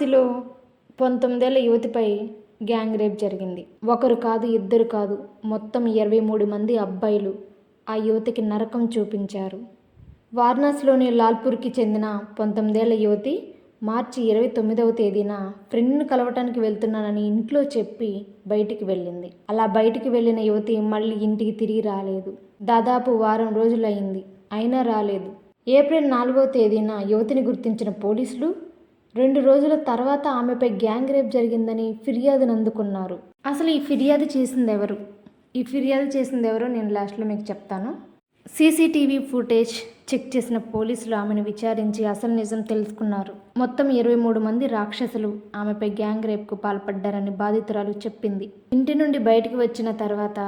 వారణాసిలో పంతొమ్మిదేళ్ళ యువతిపై gang rape జరిగింది. ఒకరు కాదు ఇద్దరు కాదు మొత్తం ఇరవై మూడు మంది అబ్బాయిలు ఆ యువతికి నరకం చూపించారు. వారణాసిలోని లాల్పూర్కి చెందిన పంతొమ్మిదేళ్ళ యువతి మార్చి ఇరవై తొమ్మిదవ తేదీన ఫ్రెండ్ను కలవటానికి వెళ్తున్నానని ఇంట్లో చెప్పి బయటికి వెళ్ళింది. అలా బయటికి వెళ్ళిన యువతి మళ్ళీ ఇంటికి తిరిగి రాలేదు. దాదాపు వారం రోజులయ్యింది అయినా రాలేదు. ఏప్రిల్ నాలుగవ తేదీన యువతిని గుర్తించిన పోలీసులు రెండు రోజుల తర్వాత ఆమెపై గ్యాంగ్ రేప్ జరిగిందని ఫిర్యాదును అందుకున్నారు. అసలు ఈ ఫిర్యాదు చేసింది ఎవరు ఈ ఫిర్యాదు చేసింది ఎవరో నేను లాస్ట్లో మీకు చెప్తాను. సీసీటీవీ ఫుటేజ్ చెక్ చేసిన పోలీసులు ఆమెను విచారించి అసలు నిజం తెలుసుకున్నారు. మొత్తం ఇరవై మూడు మంది రాక్షసులు ఆమెపై గ్యాంగ్ రేప్కు పాల్పడ్డారని బాధితురాలు చెప్పింది. ఇంటి నుండి బయటికి వచ్చిన తర్వాత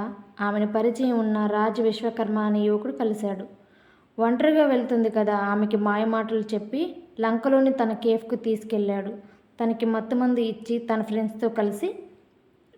ఆమెను పరిచయం ఉన్న రాజ్ విశ్వకర్మ అనే యువకుడు కలిశాడు. ఒంటరిగా వెళ్తుంది కదా ఆమెకి మాయమాటలు చెప్పి లంకలోని తన కేఫ్కు తీసుకెళ్ళాడు. తనకి మత్తుమందు ఇచ్చి తన ఫ్రెండ్స్తో కలిసి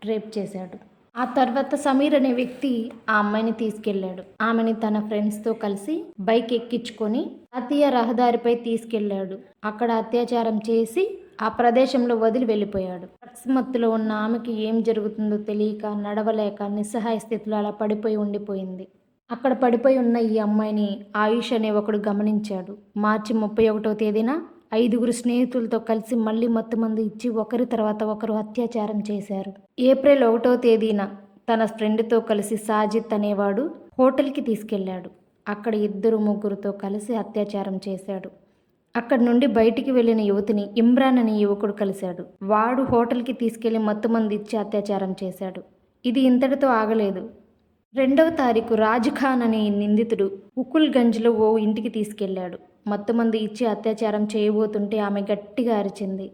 రేప్ చేశాడు. ఆ తర్వాత సమీర్ అనే వ్యక్తి ఆ అమ్మాయిని తీసుకెళ్ళాడు. ఆమెని తన ఫ్రెండ్స్తో కలిసి బైక్ ఎక్కించుకొని జాతీయ రహదారిపై తీసుకెళ్ళాడు. అక్కడ అత్యాచారం చేసి ఆ ప్రదేశంలో వదిలి వెళ్ళిపోయాడు. డ్రగ్స్ మత్తులో ఉన్న ఆమెకి ఏం జరుగుతుందో తెలియక నడవలేక నిస్సహాయ స్థితిలో అలా పడిపోయి ఉండిపోయింది. అక్కడ పడిపోయి ఉన్న ఈ అమ్మాయిని ఆయుష్ అనే ఒకడు గమనించాడు. మార్చి ముప్పై ఒకటో తేదీన ఐదుగురు స్నేహితులతో కలిసి మళ్ళీ మత్తుమందు ఇచ్చి ఒకరి తర్వాత ఒకరు అత్యాచారం చేశారు. ఏప్రిల్ ఒకటో తేదీన తన ఫ్రెండ్తో కలిసి సాజిత్ అనేవాడు హోటల్కి తీసుకెళ్ళాడు. అక్కడ ఇద్దరు ముగ్గురుతో కలిసి అత్యాచారం చేశాడు. అక్కడి నుండి బయటికి వెళ్ళిన యువతిని ఇమ్రాన్ అనే యువకుడు కలిశాడు. వాడు హోటల్కి తీసుకెళ్ళి మత్తుమంది ఇచ్చి అత్యాచారం చేశాడు. ఇది ఇంతటితో ఆగలేదు. రెండవ తారీఖు రాజ్ ఖాన్ అనే నిందితుడు ఉకుల్గంజ్లో ఓ ఇంటికి తీసుకెళ్ళాడు మత్తుమంది ఇచ్చి అత్యాచారం చేయబోతుంటే ఆమె గట్టిగా అరిచింది.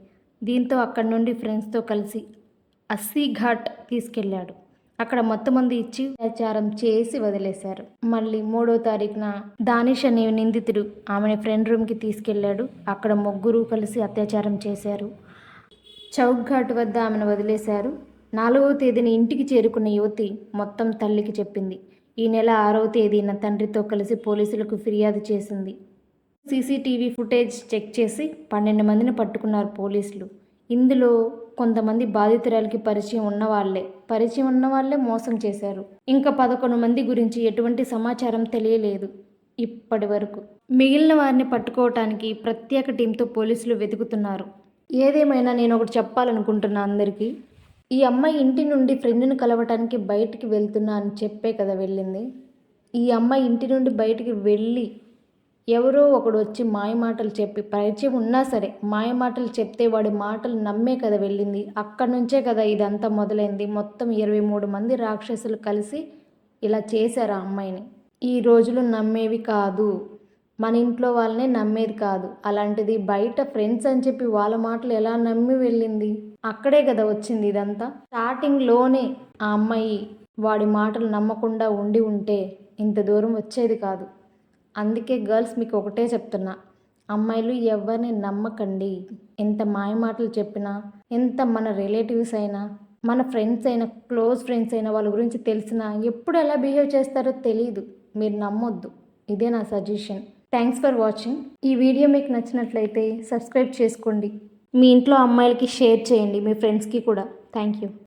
దీంతో అక్కడి నుండి ఫ్రెండ్స్తో కలిసి అస్సీ ఘాట్ తీసుకెళ్ళాడు అక్కడ మత్తుమంది ఇచ్చి అత్యాచారం చేసి వదిలేశారు. మళ్ళీ మూడో తారీఖున దానిష్ అనే నిందితుడు ఆమెని ఫ్రెండ్ రూమ్కి తీసుకెళ్ళాడు అక్కడ ముగ్గురు కలిసి అత్యాచారం చేశారు. చౌక్ ఘాట్ వద్ద ఆమెను వదిలేశారు. నాలుగవ తేదీన ఇంటికి చేరుకున్న యువతి మొత్తం తల్లికి చెప్పింది. ఈ నెల ఆరవ తేదీన తండ్రితో కలిసి పోలీసులకు ఫిర్యాదు చేసింది. సీసీటీవీ ఫుటేజ్ చెక్ చేసి పన్నెండు మందిని పట్టుకున్నారు పోలీసులు. ఇందులో కొంతమంది బాధితురాలకి పరిచయం ఉన్నవాళ్ళే. పరిచయం ఉన్న వాళ్ళే మోసం చేశారు. ఇంకా పదకొండు మంది గురించి ఎటువంటి సమాచారం తెలియలేదు ఇప్పటి వరకు. మిగిలిన వారిని పట్టుకోవటానికి ప్రత్యేక టీంతో పోలీసులు వెతుకుతున్నారు. ఏదేమైనా నేను ఒకటి చెప్పాలనుకుంటున్నా అందరికీ. ఈ అమ్మాయి ఇంటి నుండి ఫ్రెండ్ని కలవటానికి బయటికి వెళ్తున్నా అని చెప్పే కదా వెళ్ళింది. ఈ అమ్మాయి ఇంటి నుండి బయటికి వెళ్ళి ఎవరో ఒకడు వచ్చి మాయ మాటలు చెప్పి పరిచయం ఉన్నా సరే మాయ మాటలు చెప్తే వాడి మాటలు నమ్మే కదా వెళ్ళింది. అక్కడి నుంచే కదా ఇదంతా మొదలైంది. మొత్తం ఇరవై మూడు మంది రాక్షసులు కలిసి ఇలా చేశారు ఆ అమ్మాయిని. ఈ రోజులు నమ్మేవి కాదు. మన ఇంట్లో వాళ్ళనే నమ్మేది కాదు. అలాంటిది బయట ఫ్రెండ్స్ అని చెప్పి వాళ్ళ మాటలు ఎలా నమ్మి వెళ్ళింది? అక్కడే కదా వచ్చింది ఇదంతా. స్టార్టింగ్లోనే ఆ అమ్మాయి వాడి మాటలు నమ్మకుండా ఉండి ఉంటే ఇంత దూరం వచ్చేది కాదు. అందుకే గర్ల్స్ మీకు ఒకటే చెప్తున్నా. అమ్మాయిలు ఎవరిని నమ్మకండి. ఎంత మాయ మాటలు చెప్పినా ఎంత మన రిలేటివ్స్ అయినా మన ఫ్రెండ్స్ అయినా క్లోజ్ ఫ్రెండ్స్ అయినా వాళ్ళ గురించి తెలిసినా ఎప్పుడు ఎలా బిహేవ్ చేస్తారో తెలియదు మీరు నమ్మొద్దు. ఇదే నా సజెషన్. Thanks for watching. ఈ వీడియో మీకు నచ్చినట్లయితే సబ్స్క్రైబ్ చేసుకోండి. మీ ఇంట్లో అమ్మాయిలకి షేర్ చేయండి మీ ఫ్రెండ్స్కి కూడా. Thank you